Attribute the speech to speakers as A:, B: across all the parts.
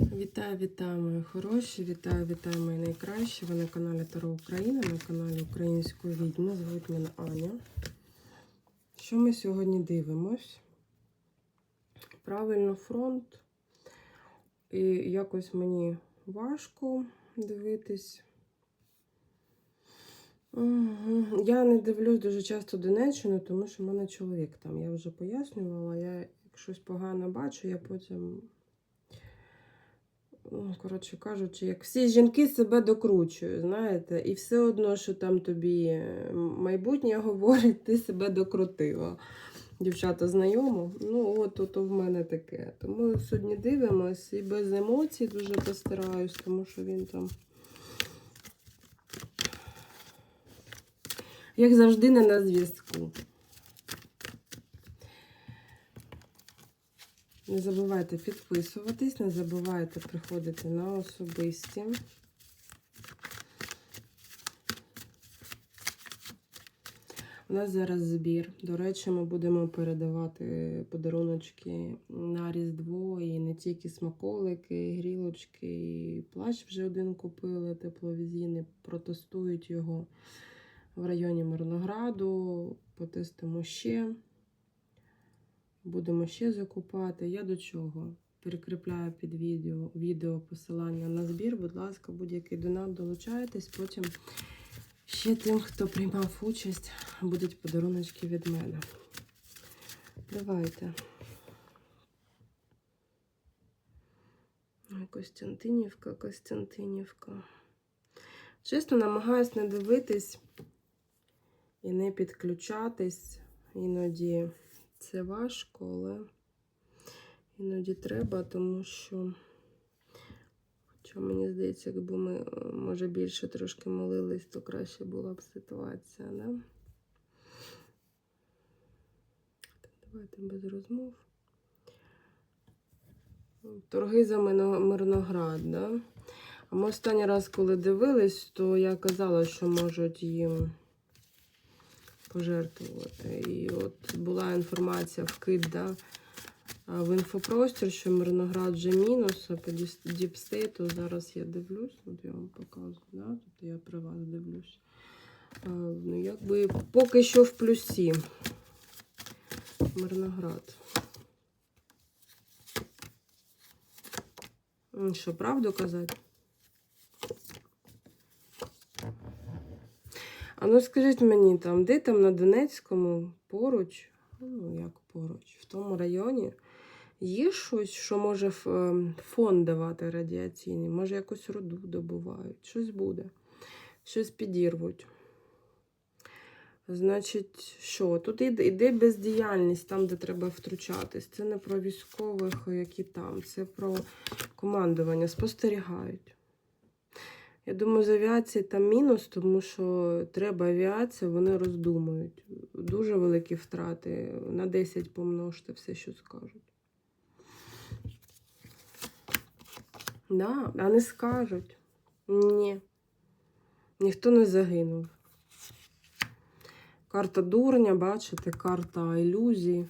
A: Вітаю, вітаю, мої хороші, вітаю, вітаю, мої найкращі. Ви на каналі Таро Україна, на каналі Української відьми. Звуть мене Аня. Що ми сьогодні дивимось? Правильно, фронт. І якось мені важко дивитись. Я не дивлюсь дуже часто Донеччину, тому що в мене чоловік там. Я вже пояснювала. Я як щось погано бачу, я потім. Ну, коротше кажучи, як всі жінки себе докручують, знаєте, і все одно, що там тобі е, майбутнє говорить, ти себе докрутила. Дівчата знайомо. Ну, от тут в мене таке. Тому сьогодні дивимось і без емоцій дуже постараюсь, тому що він там. Як завжди, не на зв'язку. Не забувайте підписуватись, не забувайте приходити на особисті. У нас зараз збір. До речі, ми будемо передавати подаруночки на Різдво і не тільки смаколики, і грілочки, і плащ вже один купили, тепловізійний, протестують його в районі Мирнограду, потестимо ще. Будемо ще закупати. Я до чого? Перекріпляю під відео, відео посилання на збір. Будь ласка, будь-який донат долучайтесь. Потім ще тим, хто приймав участь, будуть подаруночки від мене. Давайте. Костянтинівка, Костянтинівка. Чесно, намагаюсь не дивитись і не підключатись іноді. Це важко, але іноді треба, тому що, хоча мені здається, якби ми, е, може, більше трошки молились, то краще була б ситуація, да? Давайте без розмов. Торги за Мирноград, да? А ми останній раз, коли дивились, то я казала, що можуть їм пожертвувати. І от була інформація вкид да, в інфопростір, що Мирноград вже мінус, а по діпстейту зараз я дивлюсь, от я вам показую, да, тут я при вас дивлюсь. А, ну, якби поки що в плюсі. Мирноград. Що, правду казати? А ну скажіть мені, там, де там на Донецькому поруч, ну як поруч, в тому районі, є щось, що може ем, фон давати радіаційний? Може, якусь руду добувають, щось буде, щось підірвуть. Значить, що? Тут іде, бездіяльність там, де треба втручатись. Це не про військових, які там, це про командування. Спостерігають. Я думаю, з авіації там мінус, тому що треба авіація, вони роздумують. Дуже великі втрати. На 10 помножте все, що скажуть. Да, а не скажуть. Ні. Ніхто не загинув. Карта дурня, бачите, карта ілюзії.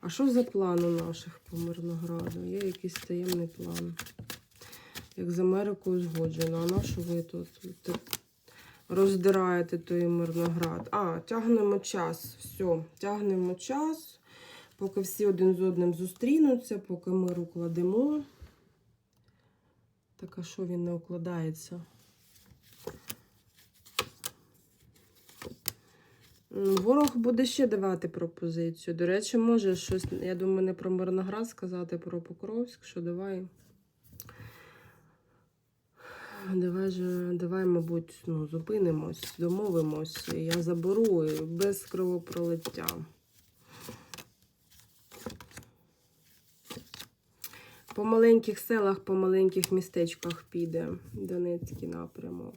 A: А що за план у наших по Мирнограду? Є якийсь таємний план як з Америкою згоджено. А на що ви тут роздираєте той Мирноград? А, тягнемо час. Все, тягнемо час, поки всі один з одним зустрінуться, поки мир укладемо. Так, а що він не укладається? Ворог буде ще давати пропозицію. До речі, може щось, я думаю, не про Мирноград сказати, про Покровськ, що давай. Давай же, давай, мабуть, ну, зупинимось, домовимось. Я заберу без кровопролиття. По маленьких селах, по маленьких містечках піде Донецький напрямок.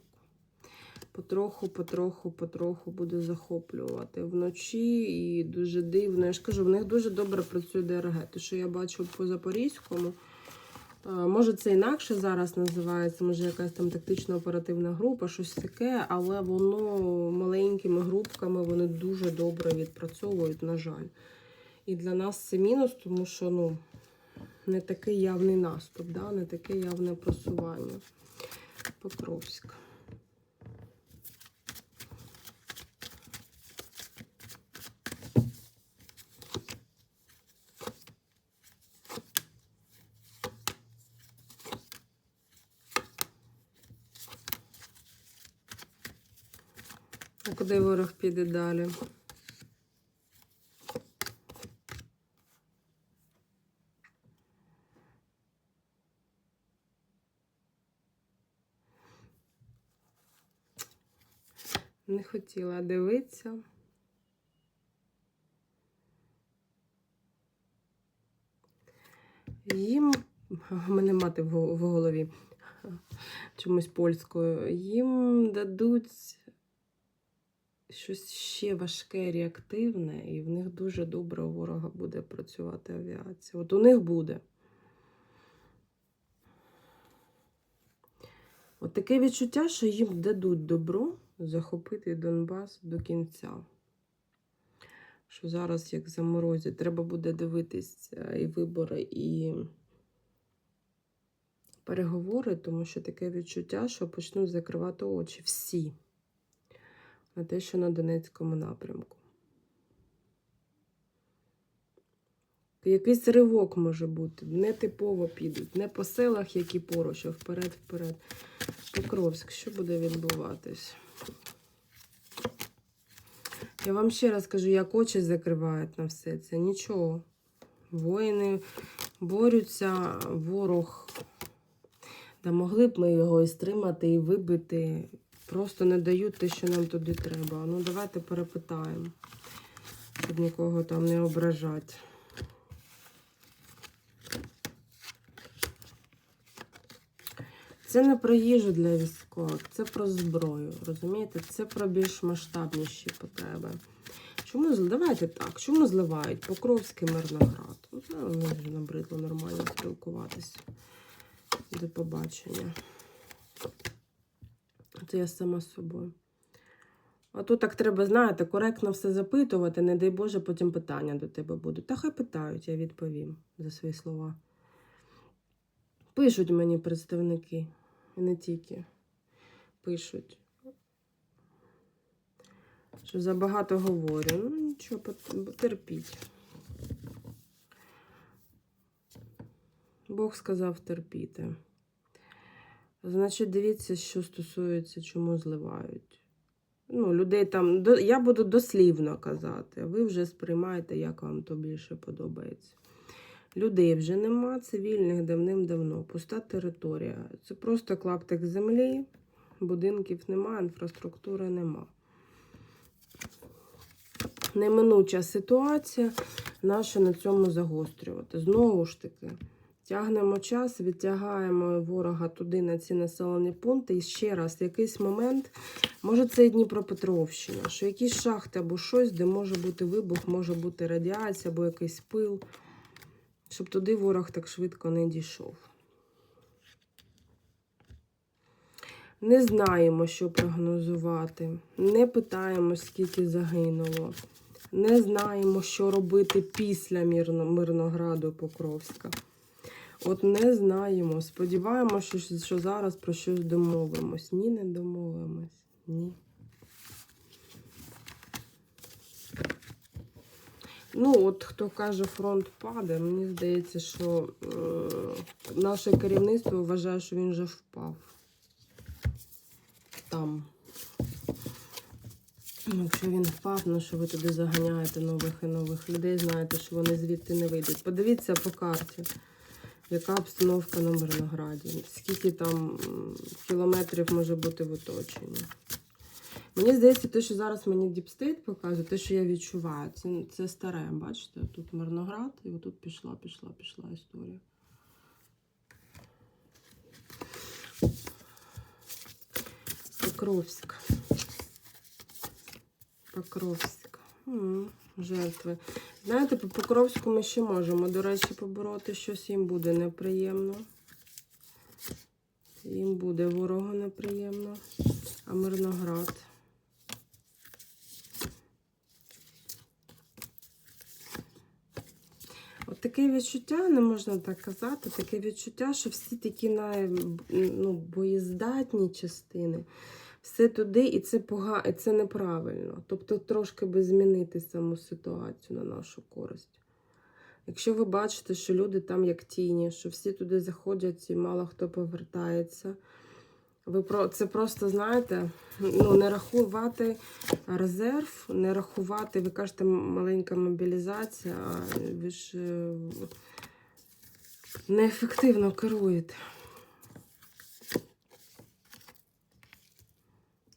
A: Потроху, потроху, потроху буде захоплювати вночі і дуже дивно. Я ж кажу, в них дуже добре працює ДРГ. Те, що я бачу по Запорізькому. Е, Може, це інакше зараз називається, може якась там тактична оперативна група, щось таке, але воно маленькими групками вони дуже добре відпрацьовують, на жаль. І для нас це мінус, тому що ну, не такий явний наступ, да? не таке явне просування. Покровськ. А куди ворог піде далі? Не хотіла дивитися. Їм, в мене мати в голові чомусь польською, їм дадуть щось ще важке, реактивне, і в них дуже добре у ворога буде працювати авіація. От у них буде. От таке відчуття, що їм дадуть добро захопити Донбас до кінця. Що зараз, як заморозять, треба буде дивитись е, і вибори, і переговори, тому що таке відчуття, що почнуть закривати очі всі на те, що на Донецькому напрямку. Якийсь ривок може бути, нетипово підуть, не по селах, які поруч, а вперед-вперед. Покровськ, що буде відбуватись? Я вам ще раз кажу, як очі закривають на все це. Нічого. Воїни борються, ворог. Да могли б ми його і стримати, і вибити. Просто не дають те, що нам туди треба. Ну, давайте перепитаємо, щоб нікого там не ображати. Це не про їжу для військових, це про зброю. Розумієте? Це про більш масштабніші потреби. Чому давайте так? Чому зливають Покровський Мирноград? Ну, мені вже набридло нормально спілкуватися. До побачення. Це я сама з собою. А то так треба, знаєте, коректно все запитувати, не дай Боже, потім питання до тебе будуть. Та хай питають, я відповім за свої слова. Пишуть мені представники, і не тільки. Пишуть. Що забагато говорю. Ну, нічого, терпіть. Бог сказав терпіти. Значить, дивіться, що стосується, чому зливають. Ну, людей там, я буду дослівно казати, ви вже сприймаєте, як вам то більше подобається. Людей вже нема, цивільних давним-давно, пуста територія. Це просто клаптик землі, будинків нема, інфраструктури нема. Неминуча ситуація, нащо на цьому загострювати? Знову ж таки, тягнемо час, відтягаємо ворога туди на ці населені пункти. І ще раз, якийсь момент, може це і Дніпропетровщина, що якісь шахти або щось, де може бути вибух, може бути радіація або якийсь пил, щоб туди ворог так швидко не дійшов. Не знаємо, що прогнозувати. Не питаємо, скільки загинуло. Не знаємо, що робити після Мирно- Мирнограду Покровська. От не знаємо. Сподіваємося, що, що зараз про щось домовимось. Ні, не домовимось. Ні. Ну, от хто каже, фронт паде, мені здається, що е, наше керівництво вважає, що він вже впав. Там. Якщо він впав, ну що ви туди заганяєте нових і нових людей, знаєте, що вони звідти не вийдуть. Подивіться по карті, яка обстановка на Мирнограді, скільки там кілометрів може бути в оточенні. Мені здається, те, що зараз мені Діпстейт показує, те, що я відчуваю, це, це старе, бачите? Тут Мирноград, і отут пішла, пішла, пішла історія. Покровськ. Покровськ. М, Жертви. Знаєте, по Покровську ми ще можемо, до речі, побороти щось їм буде неприємно. Їм буде ворогу неприємно. А Мирноград. От таке відчуття, не можна так казати, таке відчуття, що всі такі на, ну, боєздатні частини, все туди, і це пога... і це неправильно. Тобто трошки би змінити саму ситуацію на нашу користь. Якщо ви бачите, що люди там як тіні, що всі туди заходять і мало хто повертається, ви про це просто знаєте, ну не рахувати резерв, не рахувати, ви кажете, маленька мобілізація, а ви ж е, неефективно керуєте.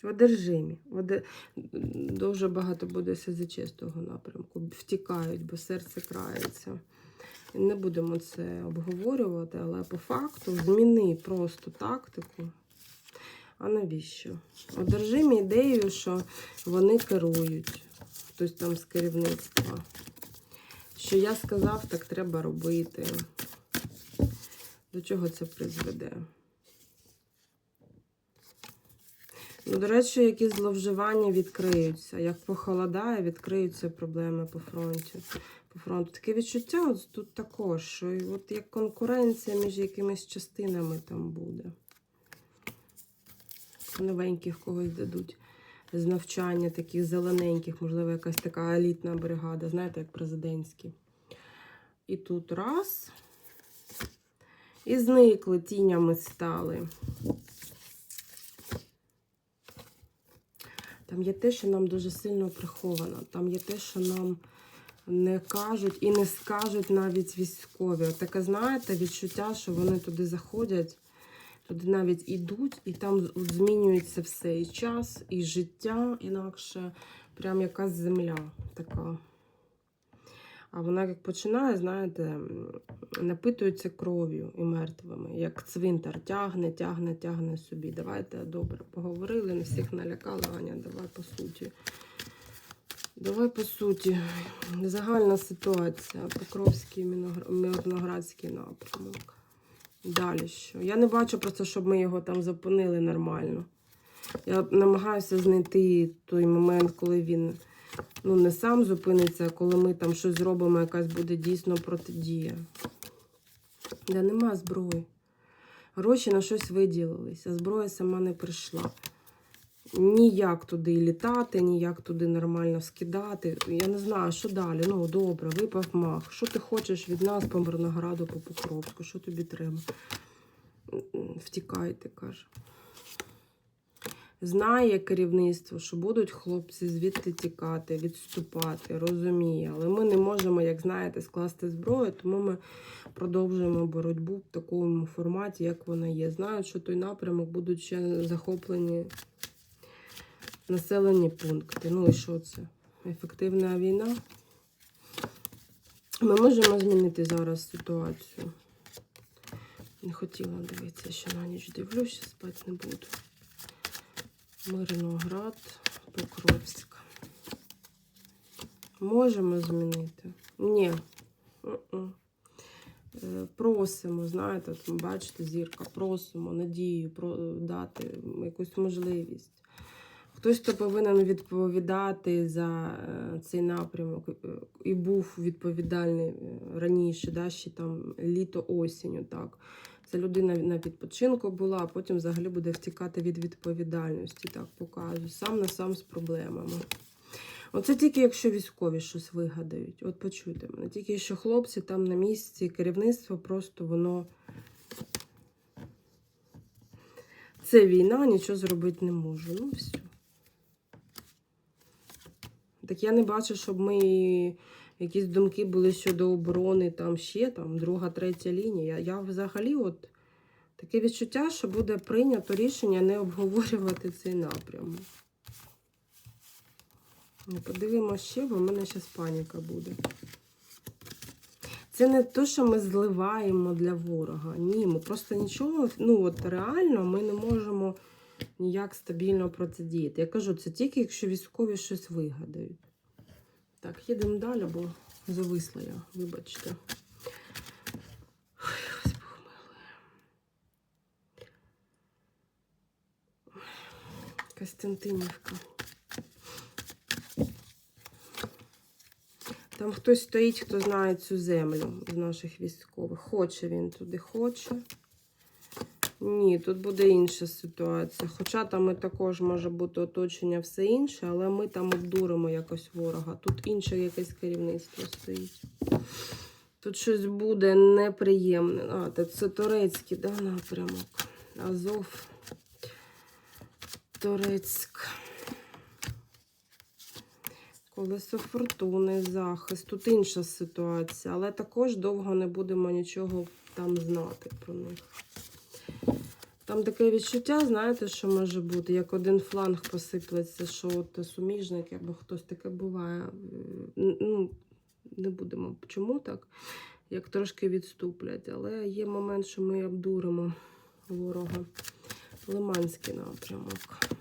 A: В одержимі. Оде- Дуже багато буде СЗЧ з напрямку. Втікають, бо серце крається. Не будемо це обговорювати, але по факту зміни просто тактику. А навіщо? Одержимі ідеєю, що вони керують. Хтось там з керівництва. Що я сказав, так треба робити. До чого це призведе? Ну, до речі, якісь зловживання відкриються. Як похолодає, відкриються проблеми по фронті. По фронту. Таке відчуття от тут також, що от як конкуренція між якимись частинами там буде. Новеньких когось дадуть з навчання, таких зелененьких, можливо, якась така елітна бригада, знаєте, як президентські. І тут раз. І зникли, тінями стали. Там є те, що нам дуже сильно приховано. Там є те, що нам не кажуть і не скажуть навіть військові. Таке, знаєте, відчуття, що вони туди заходять, туди навіть ідуть, і там змінюється все. І час, і життя, інакше прям якась земля така. А вона як починає, знаєте, напитується кров'ю і мертвими, як цвинтар тягне, тягне, тягне собі. Давайте добре поговорили, не всіх налякали, Аня, давай по суті. Давай по суті. Загальна ситуація. Покровський Мирноградський напрямок. Далі що? Я не бачу просто, щоб ми його там зупинили нормально. Я намагаюся знайти той момент, коли він ну, не сам зупиниться, а коли ми там щось зробимо, якась буде дійсно протидія. Де нема зброї. Гроші на щось виділились, а зброя сама не прийшла. Ніяк туди літати, ніяк туди нормально скидати. Я не знаю, що далі. Ну, добре, випав мах. Що ти хочеш від нас по Мирнограду, по Покровську? Що тобі треба? Втікайте, каже. Знає керівництво, що будуть хлопці звідти тікати, відступати, розуміє. Але ми не можемо, як знаєте, скласти зброю, тому ми продовжуємо боротьбу в такому форматі, як вона є. Знають, що той напрямок будуть ще захоплені населені пункти. Ну і що це? Ефективна війна. Ми можемо змінити зараз ситуацію. Не хотіла дивитися, що на ніч дивлюся, спати не буду. Мирноград, Покровська. Можемо змінити? Ні. Е, Просимо, знаєте, от бачите, зірка, просимо надію дати якусь можливість. Хтось, хто повинен відповідати за е, цей напрямок е, і був відповідальний е, раніше, да, ще там літо-осінню, так. Це людина на відпочинку була, а потім взагалі буде втікати від відповідальності, так показую. Сам на сам з проблемами. Оце тільки якщо військові щось вигадають. От почуйте мене. Тільки що хлопці там на місці, керівництво просто воно. Це війна, нічого зробити не можу. Ну, все. Так я не бачу, щоб ми якісь думки були щодо оборони, там ще там друга, третя лінія. Я взагалі от таке відчуття, що буде прийнято рішення не обговорювати цей напрямок. Ну, Подивимося ще, бо в мене зараз паніка буде. Це не те, що ми зливаємо для ворога. Ні, ми просто нічого, ну от реально ми не можемо ніяк стабільно протидіяти. Я кажу, це тільки якщо військові щось вигадають. Так, їдемо далі, бо зависла я, вибачте. Ой. Костянтинівка. Там хтось стоїть, хто знає цю землю з наших військових. Хоче він туди, хоче. Ні, тут буде інша ситуація. Хоча там і також може бути оточення все інше, але ми там обдуримо якось ворога. Тут інше якесь керівництво стоїть. Тут щось буде неприємне. А, це турецький да, напрямок. Азов. Турецьк. Колесо фортуни, захист. Тут інша ситуація, але також довго не будемо нічого там знати про них. Там таке відчуття, знаєте, що може бути, як один фланг посиплеться, що от суміжник або хтось таке буває. Ну, не будемо. Чому так? Як трошки відступлять. Але є момент, що ми обдуримо ворога. Лиманський напрямок.